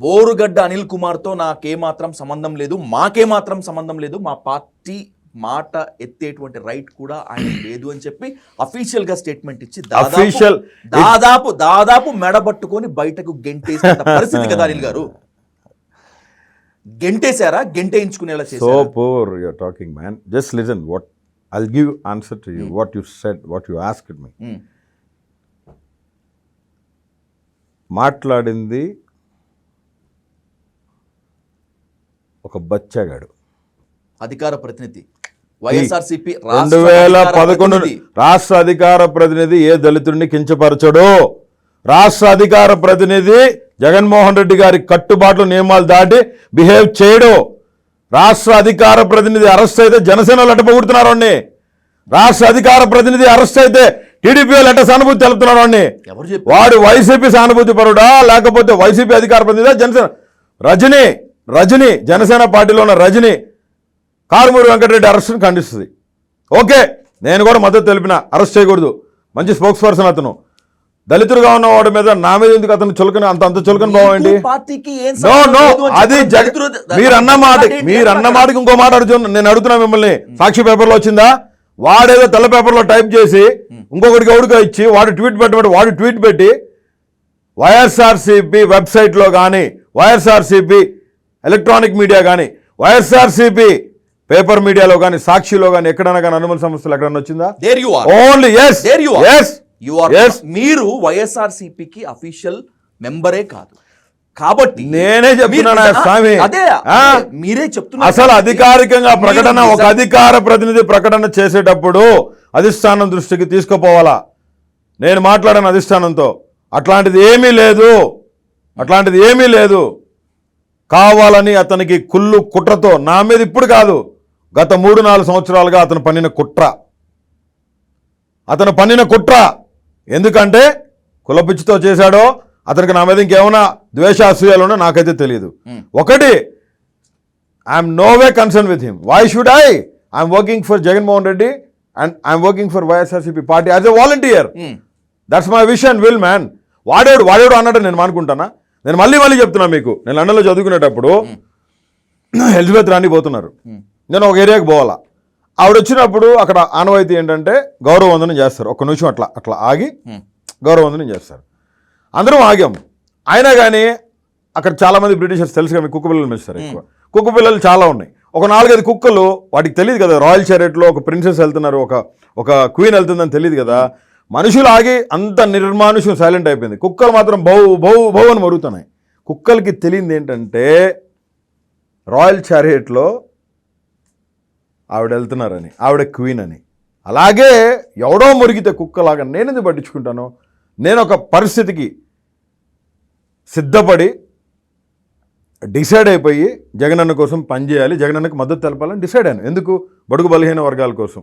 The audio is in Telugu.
బోరుగడ్డ అనిల్ కుమార్తో నాకేమాత్రం సంబంధం లేదు మాకేమాత్రం సంబంధం లేదు మా పార్టీ మాట ఎత్తేటువంటి రైట్ కూడా ఆయన లేదు అని చెప్పి అఫీషియల్గా స్టేట్మెంట్ ఇచ్చి దాదాపు-. దాదాపు దాదాపు మెడబట్టుకొని బయటకు గెంటేసిన పరిస్థితి కదా అనిల్ గారు గెంటేశారా గెంటేయించుకునేలా poor you're talking, man. Just listen. What I'll give answer to you. What you said, what you asked me. ఉమ్, మాట్లాడింది ఒక బచ్చగాడు. అధికార ప్రతినిధి. వైఎస్ఆర్సీపీ రెండు వేల పదకొండు రాష్ట్ర అధికార ప్రతినిధి ఏ దళితుడిని కించపరచడు? రాష్ట్ర అధికార ప్రతినిధి జగన్మోహన్ రెడ్డి గారి కట్టుబాట్లు నియమాలు దాటి బిహేవ్ చేయడు. రాష్ట్ర అధికార ప్రతినిధి అరెస్ట్ అయితే జనసేన లెట్టపొగుడుతున్నారు వాడిని. రాష్ట్ర అధికార ప్రతినిధి అరెస్ట్ అయితే టీడీపీ లెట్ట సానుభూతి తెలుపుతున్నారు చెప్పారు? వాడు వైసీపీ సానుభూతి పరుడా? లేకపోతే వైసీపీ అధికార ప్రతినిధి జనసేన? రజనీ రజనీ జనసేన పార్టీలో ఉన్న రజనీ కారుమూరి వెంకటరెడ్డి అరెస్ట్ని ఖండిస్తుంది. ఓకే నేను కూడా మద్దతు తెలిపిన అరెస్ట్ చేయకూడదు. మంచి స్పోక్స్ పర్సన్ అతను. దళితుడుగా ఉన్న వాడి మీద నా మీద ఎందుకు అతను చులకని అంత అంత చులకని నో నో అని అది మీరు అన్న మాట? మీరు అన్న మాటకి ఇంకో మాట అడుగుతున్నా నేను అడుగుతున్నా మిమ్మల్ని. సాక్షి పేపర్లో వచ్చిందా? వాడేదో తెల్ల పేపర్లో టైప్ చేసి ఇంకొకటికి ఎవడికో ఇచ్చి వాడు ట్వీట్ పెట్టబట్టి వాడు ట్వీట్ పెట్టి వైఎస్ఆర్సీపీ వెబ్సైట్లో కానీ వైఎస్ఆర్సీపీ ఎలక్ట్రానిక్ మీడియా కానీ వైఎస్ఆర్సీపీ పేపర్ మీడియాలో కానీ సాక్షిలో కానీ ఎక్కడైనా కానీ అనుమతి సంస్థలు ఎక్కడైనా వచ్చిందా. ఓన్లీ ఎస్ మీరు వైఎస్ఆర్సీపీకి అఫీషియల్ మెంబరే కాదు. కాబట్టి నేనే చెప్తున్నాను మీరు- స్వామి. అదే మీరే చెప్తున్నారు అసలు అధికారికంగా ప్రకటన ఒక అధికార ప్రతినిధి ప్రకటన చేసేటప్పుడు అధిష్టానం దృష్టికి తీసుకుపోవాలా? నేను మాట్లాడాను అధిష్టానంతో. అట్లాంటిది ఏమీ లేదు. అట్లాంటిది ఏమీ లేదు. కావాలని అతనికి కుళ్ళు కుట్రతో నా మీద ఇప్పుడు కాదు గత మూడు నాలుగు సంవత్సరాలుగా అతను పన్నిన కుట్ర. అతను పన్నిన కుట్ర ఎందుకంటే కులపిచ్చితో చేశాడో అతనికి నా మీద ఇంకేమైనా ద్వేష అసూయాలున్నా నాకైతే తెలియదు Hmm. ఒకటి I'm no way concern with him why should I I'm working for Jaganmohan Reddy and I'm working for YSRCP party as a volunteer that's my wish and will man వాడేడు వాడేడు అన్నట్టు నేను అనుకుంటానా నేను మళ్ళీ మళ్ళీ చెప్తున్నా మీకు. నేను లండన్లో చదువుకునేటప్పుడు ఎలిజబెత్ రాణి పోతున్నారు. నేను ఒక ఏరియాకి పోవాలా. ఆవిడ వచ్చినప్పుడు అక్కడ ఆనవాయితీ ఏంటంటే గౌరవ వందనం చేస్తారు. ఒక్క నిమిషం అట్లా అట్లా ఆగి గౌరవ వందనం చేస్తారు. అందరం ఆగాం. అయినా కానీ అక్కడ చాలామంది బ్రిటిషర్స్ తెలుసు కదా కుక్క పిల్లలు మెచ్చుతారు ఎక్కువ. కుక్క పిల్లలు చాలా ఉన్నాయి. ఒక నాలుగైదు కుక్కలు వాటికి తెలియదు కదా రాయల్ చారెట్లో ఒక ప్రిన్సెస్ వెళ్తున్నారు ఒక ఒక క్వీన్ వెళ్తుందని తెలియదు కదా. మనుషులు ఆగి అంత నిర్మానుషం సైలెంట్ అయిపోయింది. కుక్కలు మాత్రం బౌ బౌ బౌ అని మరుగుతున్నాయి. కుక్కలకి తెలియంది ఏంటంటే రాయల్ చారియట్లో ఆవిడ వెళ్తున్నారని ఆవిడ క్వీన్ అని. అలాగే ఎవడో మురిగితే కుక్కలాగా నేను ఎందుకు పట్టించుకుంటాను? నేను ఒక పరిస్థితికి సిద్ధపడి డిసైడ్ అయిపోయి జగనన్న కోసం పనిచేయాలి జగనన్నకు మద్దతు తెలపాలని డిసైడ్ అయ్యాను. ఎందుకు? బడుగు బలహీన వర్గాల కోసం.